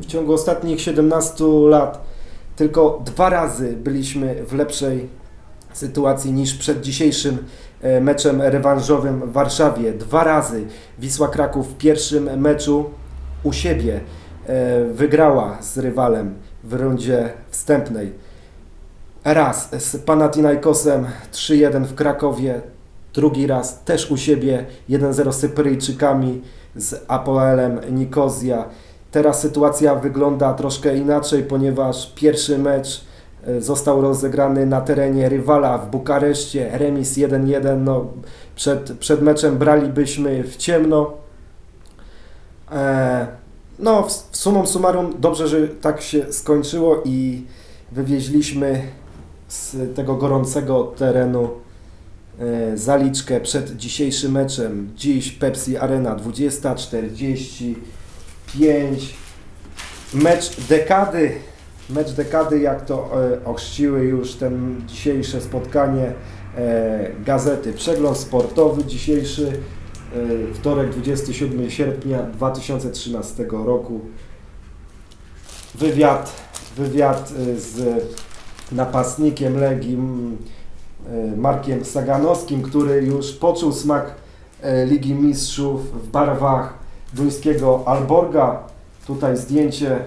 w ciągu ostatnich 17 lat tylko dwa razy byliśmy w lepszej sytuacji niż przed dzisiejszym e, meczem rewanżowym w Warszawie. Dwa razy Wisła Kraków w pierwszym meczu u siebie e, wygrała z rywalem w rundzie wstępnej. Raz z Panathinaikosem 3-1 w Krakowie, drugi raz też u siebie 1-0 z Cypryjczykami, z Apoelem Nikozja. Teraz sytuacja wygląda troszkę inaczej, ponieważ pierwszy mecz e, został rozegrany na terenie rywala w Bukareszcie, remis 1-1. No, przed, przed meczem bralibyśmy w ciemno. E, no, w, w sumum summarum dobrze, że tak się skończyło i wywieźliśmy z tego gorącego terenu e, zaliczkę przed dzisiejszym meczem. Dziś Pepsi Arena 20.45. Mecz dekady. Mecz dekady, jak to e, ochrzciły już ten dzisiejsze spotkanie e, gazety. Przegląd sportowy dzisiejszy, e, wtorek 27 sierpnia 2013 roku. Wywiad, wywiad z napastnikiem Legii Markiem Saganowskim, który już poczuł smak Ligi Mistrzów w barwach duńskiego Alborga. Tutaj zdjęcie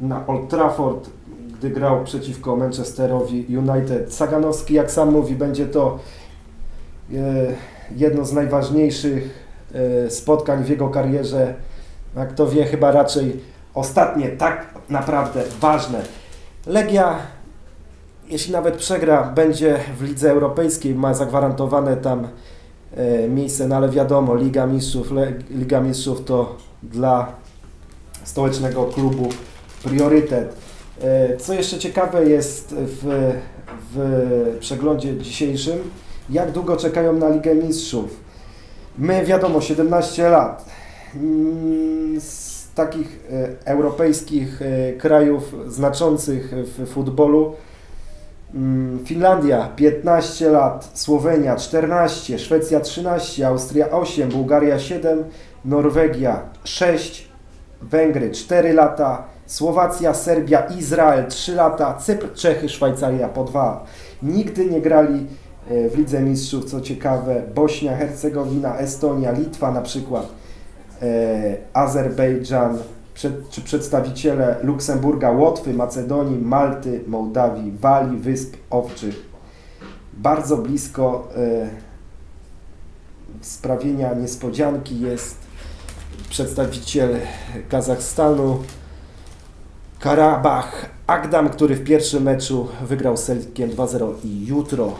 na Old Trafford, gdy grał przeciwko Manchesterowi United. Saganowski, jak sam mówi, będzie to e, jedno z najważniejszych e, spotkań w jego karierze. Jak to wie, chyba raczej ostatnie, tak naprawdę ważne. Legia jeśli nawet przegra, będzie w Lidze Europejskiej, ma zagwarantowane tam miejsce, no ale wiadomo, Liga Mistrzów, Liga Mistrzów to dla stołecznego klubu priorytet. E, co jeszcze ciekawe jest w, w przeglądzie dzisiejszym, jak długo czekają na Ligę Mistrzów. My wiadomo, 17 lat. Mm, Z takich e, europejskich e, krajów znaczących w futbolu Finlandia 15 lat, Słowenia 14, Szwecja 13, Austria 8, Bułgaria 7, Norwegia 6, Węgry 4 lata, Słowacja, Serbia, Izrael 3 lata, Cypr, Czechy, Szwajcaria po 2. Nigdy nie grali e, w Lidze Mistrzów, co ciekawe, Bośnia, Hercegowina, Estonia, Litwa na przykład, e, Azerbejdżan, przed, czy przedstawiciele Luksemburga, Łotwy, Macedonii, Malty, Mołdawii, Walii, Wysp Owczych. Bardzo blisko e, sprawienia niespodzianki jest przedstawiciel Kazachstanu Karabach Agdam, który w pierwszym meczu wygrał z Celticiem 2-0 i jutro e,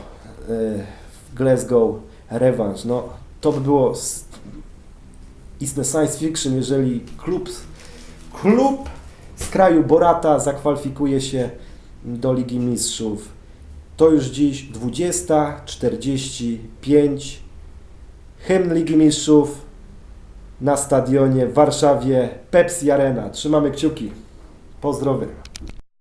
w Glasgow rewanż. No, to by było istne science fiction, jeżeli klub klub z kraju Borata zakwalifikuje się do Ligi Mistrzów. To już dziś 20.45. Hymn Ligi Mistrzów na stadionie w Warszawie Pepsi Arena. Trzymamy kciuki. Pozdrowy.